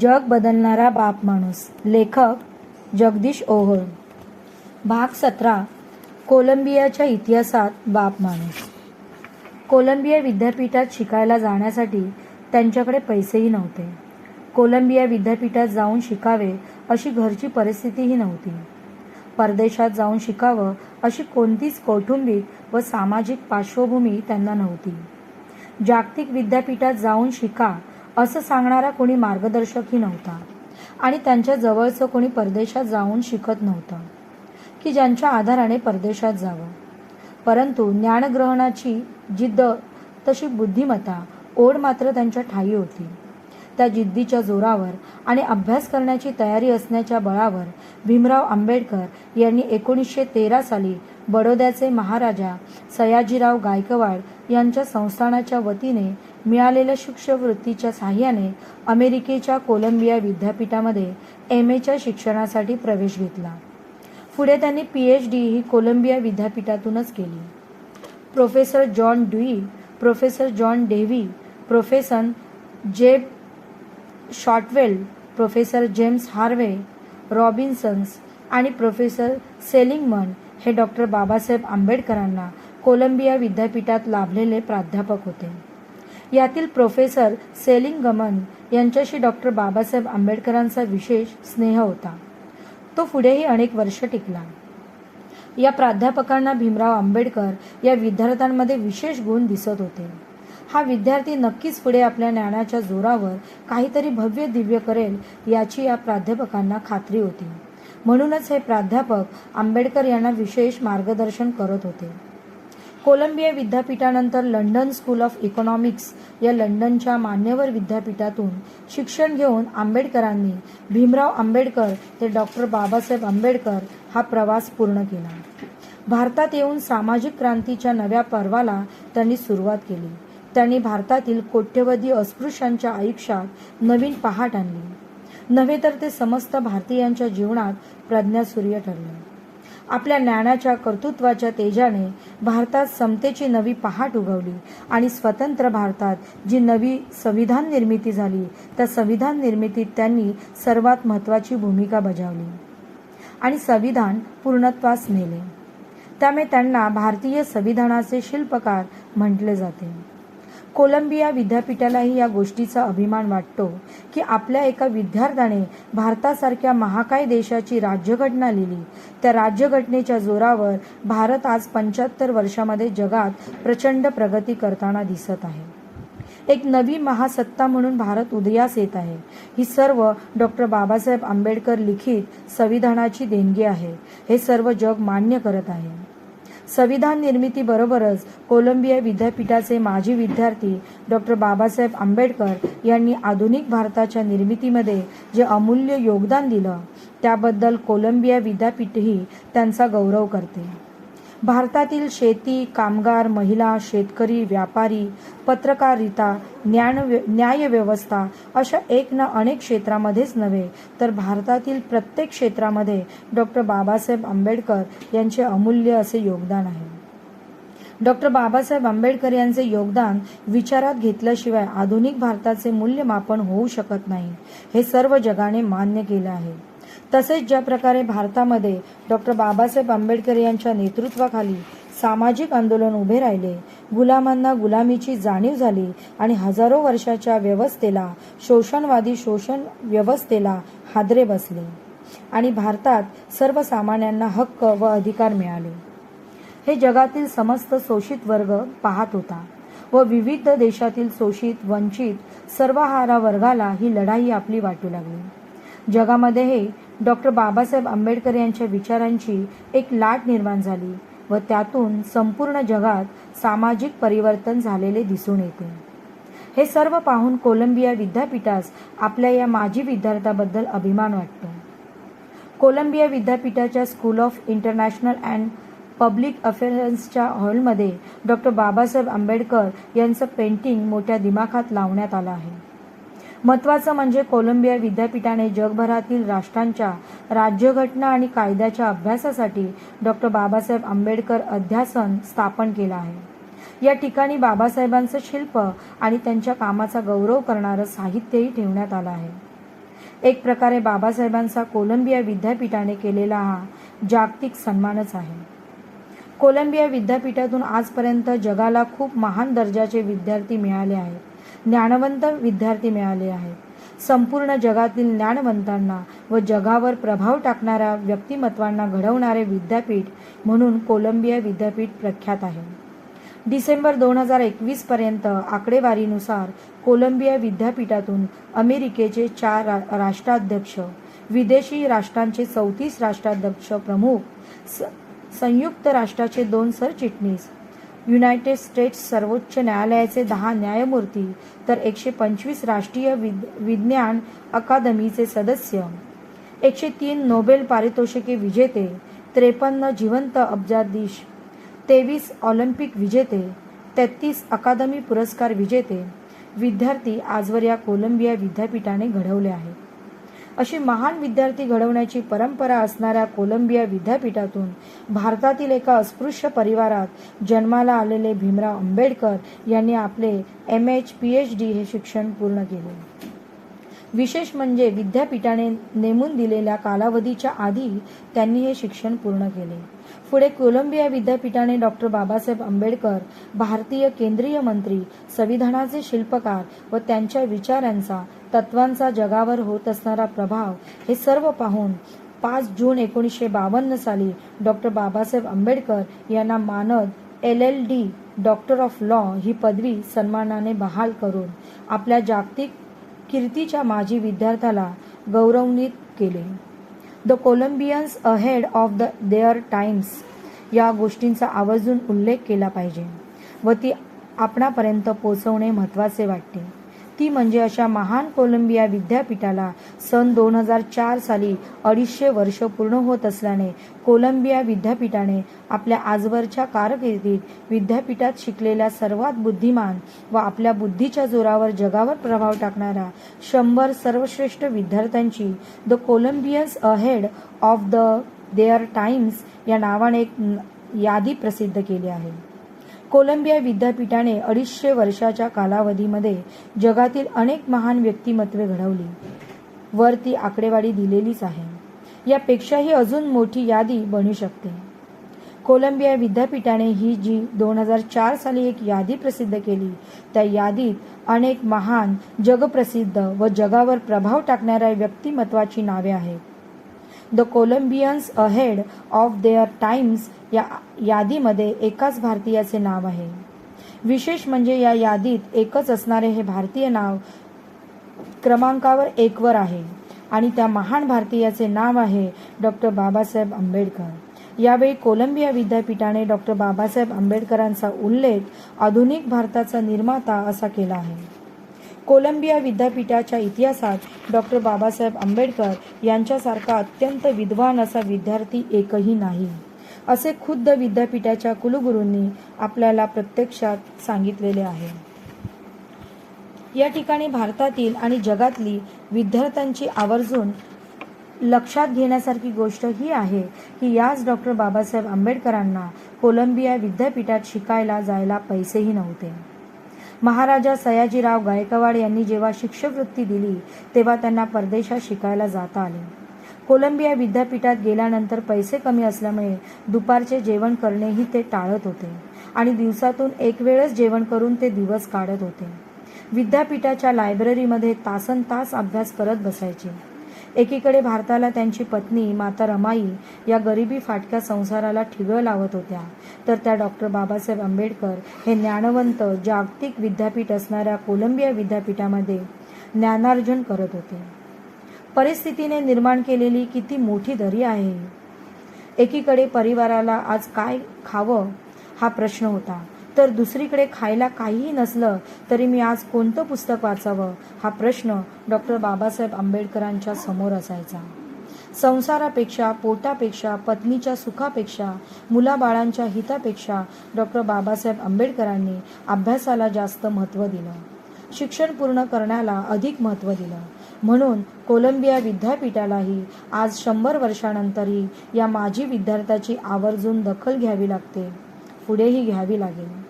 जग बदलणारा बाप माणूस. लेखक जगदीश ओहोळ. भाग सतरा. कोलंबियाच्या इतिहासात बाप माणूस. कोलंबिया विद्यापीठात शिकायला जाण्यासाठी त्यांच्याकडे पैसेही नव्हते. कोलंबिया विद्यापीठात जाऊन शिकावे अशी घरची परिस्थितीही नव्हती. परदेशात जाऊन शिकावं अशी कोणतीच कौटुंबिक व सामाजिक पार्श्वभूमी त्यांना नव्हती. जागतिक विद्यापीठात जाऊन शिका असं सांगणारा कोणी मार्गदर्शकही नव्हता. आणि त्यांच्या जवळचं कोणी परदेशात जाऊन शिकत नव्हतं. की ज्यांच्या आधाराने परदेशात जावं. परंतु ज्ञानग्रहणाची जिद्द तशी बुद्धिमत्ता ओढ मात्र त्यांच्या ठाई होती. त्या जिद्दीच्या जोरावर आणि अभ्यास करण्याची तयारी असण्याच्या बळावर भीमराव आंबेडकर यांनी एकोणीसशे तेरा साली बडोद्याचे महाराजा सयाजीराव गायकवाड यांच्या संस्थानाच्या वतीने मिळालेल्या शिष्यवृत्तीच्या साह्याने अमेरिकेच्या कोलंबिया विद्यापीठामध्ये एम एच्या शिक्षणासाठी प्रवेश घेतला. पुढे त्यांनी पी एच डी ही कोलंबिया विद्यापीठातूनच केली. Professor John Dewey professor John Dewey professor Jeb Shotwell professor James Harvey Robinsons आणि प्रोफेसर सेलिंगमन हे डॉक्टर बाबासाहेब आंबेडकरांना कोलंबिया विद्यापीठात लाभलेले प्राध्यापक होते. यातील प्रोफेसर सेलिंगमन यांच्याशी डॉक्टर बाबासाहेब आंबेडकरांचा विशेष स्नेह होता. तो पुढेही अनेक वर्ष टिकला. या प्राध्यापकांना भीमराव आंबेडकर या विद्यार्थ्यांमध्ये विशेष गुण दिसत होते. हा विद्यार्थी नक्कीच पुढे आपल्या ज्ञानाच्या जोरावर काहीतरी भव्य दिव्य करेल याची या प्राध्यापकांना खात्री होती. म्हणूनच हे प्राध्यापक आंबेडकर यांना विशेष मार्गदर्शन करत होते. कोलंबिया विद्यापीठानंतर लंडन स्कूल ऑफ इकॉनॉमिक्स या लंडनच्या मान्यवर विद्यापीठातून शिक्षण घेऊन आंबेडकरांनी भीमराव आंबेडकर ते डॉक्टर बाबासाहेब आंबेडकर हा प्रवास पूर्ण केला. भारतात येऊन सामाजिक क्रांतीच्या नव्या पर्वाला त्यांनी सुरुवात केली. त्यांनी भारतातील कोट्यवधी अस्पृश्यांच्या आयुष्यात नवीन पहाट आणली. नव्हे तर ते समस्त भारतीयांच्या जीवनात प्रज्ञासूर्य ठरले. आपल्या ज्ञानाच्या कर्तृत्वाच्या तेजाने भारतात समतेची नवी पहाट उगवली आणि स्वतंत्र भारतात जी नवी संविधान निर्मिती झाली त्या संविधान निर्मितीत त्यांनी सर्वात महत्त्वाची भूमिका बजावली आणि संविधान पूर्णत्वास नेले. त्यामुळे त्यांना भारतीय संविधानाचे शिल्पकार म्हटले जाते. कोलंबिया विद्यापीठालाही या गोष्टीचा अभिमान वाटतो की आपल्या एका विद्यार्थ्याने भारतासारख्या महाकाय देशाची राज्यघटना लिहिली. त्या राज्यघटनेच्या जोरावर भारत आज पंच्याहत्तर वर्षामध्ये जगात प्रचंड प्रगती करताना दिसत आहे. एक नवी महासत्ता म्हणून भारत उदयास येत आहे. ही सर्व डॉक्टर बाबासाहेब आंबेडकर लिखित संविधानाची देणगी आहे. हे सर्व जग मान्य करत आहे. संविधान निर्मितीबरोबरच कोलंबिया विद्यापीठाचे माजी विद्यार्थी डॉक्टर बाबासाहेब आंबेडकर यांनी आधुनिक भारताच्या निर्मितीमध्ये जे अमूल्य योगदान दिलं त्याबद्दल कोलंबिया विद्यापीठही त्यांचा गौरव करते. भारतातील शेती कामगार महिला शेतकरी व्यापारी पत्रकारिता ज्ञान न्यायव्यवस्था अशा एक ना अनेक क्षेत्रामध्येच नव्हे तर भारतातील प्रत्येक क्षेत्रामध्ये डॉक्टर बाबासाहेब आंबेडकर यांचे अमूल्य असे योगदान आहे. डॉक्टर बाबासाहेब आंबेडकर यांचे योगदान विचारात घेतल्याशिवाय आधुनिक भारताचे मूल्यमापन होऊ शकत नाही हे सर्व जगाने मान्य केलं आहे. तसेच ज्या प्रकारे भारतामध्ये डॉक्टर बाबासाहेब आंबेडकर यांच्या नेतृत्वाखाली सामाजिक आंदोलन उभे राहिले गुलामांना गुलामीची जाणीव झाली आणि हजारो वर्षाच्या व्यवस्थेला शोषणवादी शोषण व्यवस्थेला हादरे बसले आणि भारतात सर्वसामान्यांना हक्क व अधिकार मिळाले. हे जगातील समस्त शोषित वर्ग पाहत होता व विविध देशातील शोषित वंचित सर्वहारा वर्गाला ही लढाई आपली वाटू लागली. जगामध्ये हे डॉक्टर बाबासाहेब आंबेडकर यांच्या विचारांची एक लाट निर्माण झाली व त्यातून संपूर्ण जगात सामाजिक परिवर्तन झालेले दिसून येते. हे सर्व पाहून कोलंबिया विद्यापीठास आपल्या या माजी विद्यार्थ्याबद्दल अभिमान वाटतो. कोलंबिया विद्यापीठाच्या school of international and public अफेअर्सच्या हॉलमध्ये डॉक्टर बाबासाहेब आंबेडकर यांचं पेंटिंग मोठ्या दिमाखात लावण्यात आलं आहे. महत्त्वाचं म्हणजे कोलंबिया विद्यापीठाने जगभरातील राष्ट्रांच्या राज्यघटना आणि कायद्याच्या अभ्यासासाठी डॉक्टर बाबासाहेब आंबेडकर अध्यासन स्थापन केलं आहे. या ठिकाणी बाबासाहेबांचं शिल्प आणि त्यांच्या कामाचा गौरव करणारं साहित्यही ठेवण्यात आलं आहे. एक प्रकारे बाबासाहेबांचा कोलंबिया विद्यापीठाने केलेला हा जागतिक सन्मानच आहे. कोलंबिया विद्यापीठातून आजपर्यंत जगाला खूप महान दर्जाचे विद्यार्थी मिळाले आहेत. ज्ञानवंत विद्यार्थी मिळाले आहेत. संपूर्ण जगातील ज्ञानवंतांना व जगावर प्रभाव टाकणाऱ्या व्यक्तिमत्वांना घडवणारे विद्यापीठ म्हणून कोलंबिया विद्यापीठ प्रख्यात आहे. डिसेंबर दोन हजार एकवीसपर्यंत आकडेवारीनुसार कोलंबिया विद्यापीठातून अमेरिकेचे चार रा राष्ट्राध्यक्ष विदेशी राष्ट्रांचे चौतीस राष्ट्राध्यक्ष प्रमुख स संयुक्त राष्ट्राचे दोन सरचिटणीस युनायटेड स्टेट्स सर्वोच्च न्यायालयाचे दहा न्यायमूर्ती तर एकशे पंचवीस राष्ट्रीय विद विज्ञान अकादमीचे सदस्य. एकशे तीन नोबेल पारितोषिके विजेते त्रेपन्न जिवंत अब्जाधीश तेवीस ऑलिम्पिक विजेते तेहतीस अकादमी पुरस्कार विजेते. विद्यार्थी आजवर या कोलंबिया विद्यापीठाने घडवले आहेत. अशी महान विद्यार्थी घडवण्याची परंपरा असणाऱ्या कोलंबिया विद्यापीठातून भारतातील एका अस्पृश्य परिवारात जन्माला आलेले भीमराव आंबेडकर यांनी आपले M H P H D हे शिक्षण पूर्ण केले. विशेष म्हणजे विद्यापीठाने नेमून दिलेल्या कालावधीच्या आधी त्यांनी हे शिक्षण पूर्ण केले. पुढे कोलंबिया विद्यापीठाने डॉक्टर बाबासाहेब आंबेडकर भारतीय केंद्रीय मंत्री संविधानाचे शिल्पकार व त्यांच्या विचारांचा तत्वांचा जगावर होत असणारा प्रभाव हे सर्व पाहून पाच जून एकोणीसशे बावन्न साली डॉक्टर बाबासाहेब आंबेडकर यांना मानद L L D doctor of law ही पदवी सन्मानाने बहाल करून आपल्या जागतिक कीर्तीच्या माजी विद्यार्थ्याला गौरवान्वित केले. The Columbians ahead of the their times या गोष्टींचा आवर्जून उल्लेख केला पाहिजे व ती आपणापर्यंत पोचवणे महत्त्वाचे वाटते. ती म्हणजे अशा महान कोलंबिया विद्यापीठाला सन दोन हजार चार साली अडीचशे वर्ष पूर्ण होत असल्याने कोलंबिया विद्यापीठाने आपल्या आजवरच्या कारकिर्दीत विद्यापीठात शिकलेल्या सर्वात बुद्धिमान व आपल्या बुद्धीच्या जोरावर जगावर प्रभाव टाकणाऱ्या शंभर सर्वश्रेष्ठ विद्यार्थ्यांची the Columbians ahead of the their times या नावाने एक यादी प्रसिद्ध केली आहे. कोलंबिया विद्यापीठाने अडीचशे वर्षाच्या कालावधीमध्ये जगातील अनेक महान व्यक्तिमत्वे घडवली. वर ती आकडेवारी दिलेलीच आहे. यापेक्षाही अजून मोठी यादी बनू शकते. कोलंबिया विद्यापीठाने ही जी दोन हजार चार साली एक यादी प्रसिद्ध केली त्या यादीत अनेक महान जगप्रसिद्ध व जगावर प्रभाव टाकणाऱ्या व्यक्तिमत्वाची नावे आहेत. The Columbians ahead of their times या यादीमध्ये एकाच भारतीयाचे नाव आहे. विशेष म्हणजे या यादीत एकच असणारे हे भारतीय नाव क्रमांकावर एकवर आहे आणि त्या महान भारतीयाचे नाव आहे डॉक्टर बाबासाहेब आंबेडकर. यावेळी कोलंबिया विद्यापीठाने डॉक्टर बाबासाहेब आंबेडकरांचा उल्लेख आधुनिक भारताचा निर्माता असा केला आहे. कोलंबिया विद्यापीठाच्या इतिहासात डॉक्टर बाबासाहेब आंबेडकर यांच्यासारखा अत्यंत विद्वान असा विद्यार्थी एकही नाही. असे खुद्द विद्यापीठाच्या कुलगुरूंनी आपल्याला प्रत्यक्षात सांगितलेले आहे. या ठिकाणी भारतातील आणि जगातली विद्यार्थ्यांची आवर्जून लक्षात घेण्यासारखी गोष्ट ही आहे की याच डॉक्टर बाबासाहेब आंबेडकरांना कोलंबिया विद्यापीठात शिकायला जायला पैसेही नव्हते. महाराजा सयाजीराव गायकवाड यांनी जेव्हा शिष्यवृत्ती दिली तेव्हा त्यांना परदेशात शिकायला जाता आले. कोलंबिया विद्यापीठात गेल्यानंतर पैसे कमी असल्यामुळे दुपारचे जेवण करणेही ते टाळत होते आणि दिवसातून एक वेळच जेवण करून ते दिवस काढत होते. विद्यापीठाच्या लायब्ररीमध्ये तासन तास अभ्यास करत बसायचे. एकीकडे भारताला त्यांची पत्नी माता रमाई या गरिबी फाटक्या संसाराला ठिगळ लावत होत्या. तर त्या डॉक्टर बाबासाहेब आंबेडकर हे ज्ञानवंत जागतिक विद्यापीठ असणाऱ्या कोलंबिया विद्यापीठामध्ये ज्ञानार्जन करत होते. परिस्थितीने निर्माण केलेली किती मोठी दरी आहे. एकीकडे परिवाराला आज काय खावं हा प्रश्न होता. तर दुसरीकडे खायला काहीही नसलं तरी मी आज कोणतं पुस्तक वाचावं? हा प्रश्न डॉक्टर बाबासाहेब आंबेडकरांच्या समोर असायचा. संसारापेक्षा पोटापेक्षा पत्नीच्या सुखापेक्षा मुलाबाळांच्या हितापेक्षा डॉक्टर बाबासाहेब आंबेडकरांनी अभ्यासाला जास्त महत्त्व दिलं. शिक्षण पूर्ण करण्याला अधिक महत्त्व दिलं. म्हणून कोलंबिया विद्यापीठालाही आज शंभर वर्षानंतरही या माजी विद्यार्थ्याची आवर्जून दखल घ्यावी लागते. पुढेही घ्यावी लागेल.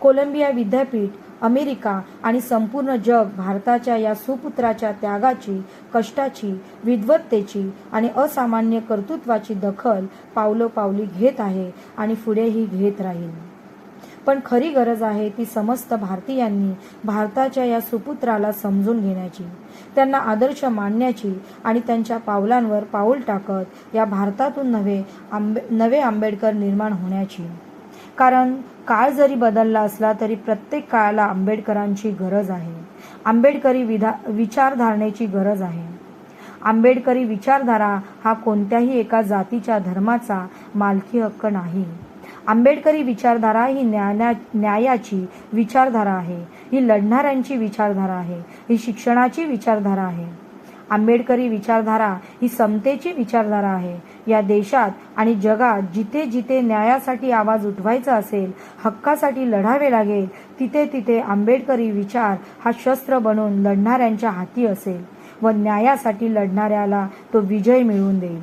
कोलंबिया विद्यापीठ अमेरिका आणि संपूर्ण जग भारताच्या या सुपुत्राच्या त्यागाची कष्टाची विद्वत्तेची आणि असामान्य कर्तृत्वाची दखल पावलोपावली घेत आहे आणि पुढेही घेत राहील. पण खरी गरज आहे ती समस्त भारतीयांनी भारताच्या या सुपुत्राला समजून घेण्याची त्यांना आदर्श मानण्याची आणि त्यांच्या पावलांवर पाऊल टाकत या भारतातून नवे आंबे नवे आंबेडकर निर्माण होण्याची. कारण काळ जरी बदलला असला तरी प्रत्येक काळाला आंबेडकरांची गरज आहे. आंबेडकरी विधा विचारधारणेची गरज आहे. आंबेडकरी विचारधारा हा कोणत्याही एका जातीच्या धर्माचा मालकी हक्क नाही. आंबेडकरी विचारधारा ही न्याया न्यायाची विचारधारा आहे. ही लढणाऱ्यांची विचारधारा आहे. ही शिक्षणाची विचारधारा आहे. आंबेडकरी विचारधारा ही समतेची विचारधारा आहे. या देशात आणि जगात जिथे जिथे न्यायासाठी आवाज उठवायचा असेल हक्कासाठी लढावे लागेल तिथे तिथे आंबेडकरी विचार हा शस्त्र बनून लढणाऱ्यांच्या हाती असेल व न्यायासाठी लढणाऱ्याला तो विजय मिळवून देईल.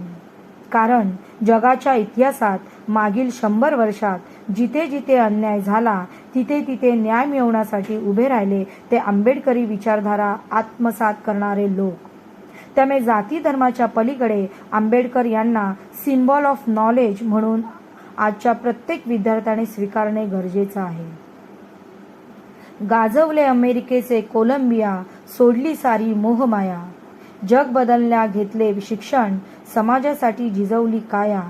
कारण जगाच्या इतिहासात मागील शंभर वर्षात जिथे जिथे अन्याय झाला तिथे तिथे न्याय मिळवण्यासाठी उभे राहिले ते आंबेडकरी विचारधारा आत्मसात करणारे लोक. त्यामुळे जाती धर्माच्या पलीकडे आंबेडकर यांना सिम्बॉल ऑफ नॉलेज म्हणून आजच्या प्रत्येक विद्यार्थ्याने स्वीकारणे गरजेचं आहे. गाजवले अमेरिकेचे कोलंबिया सोडली सारी मोहमाया जग बदलण्या घेतले शिक्षण समाजासाठी जिजवली काया.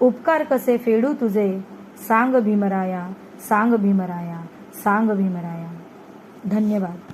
उपकार कसे फेडू तुझे? सांग भीमराया सांग भीमराया सांग भीमराया. धन्यवाद.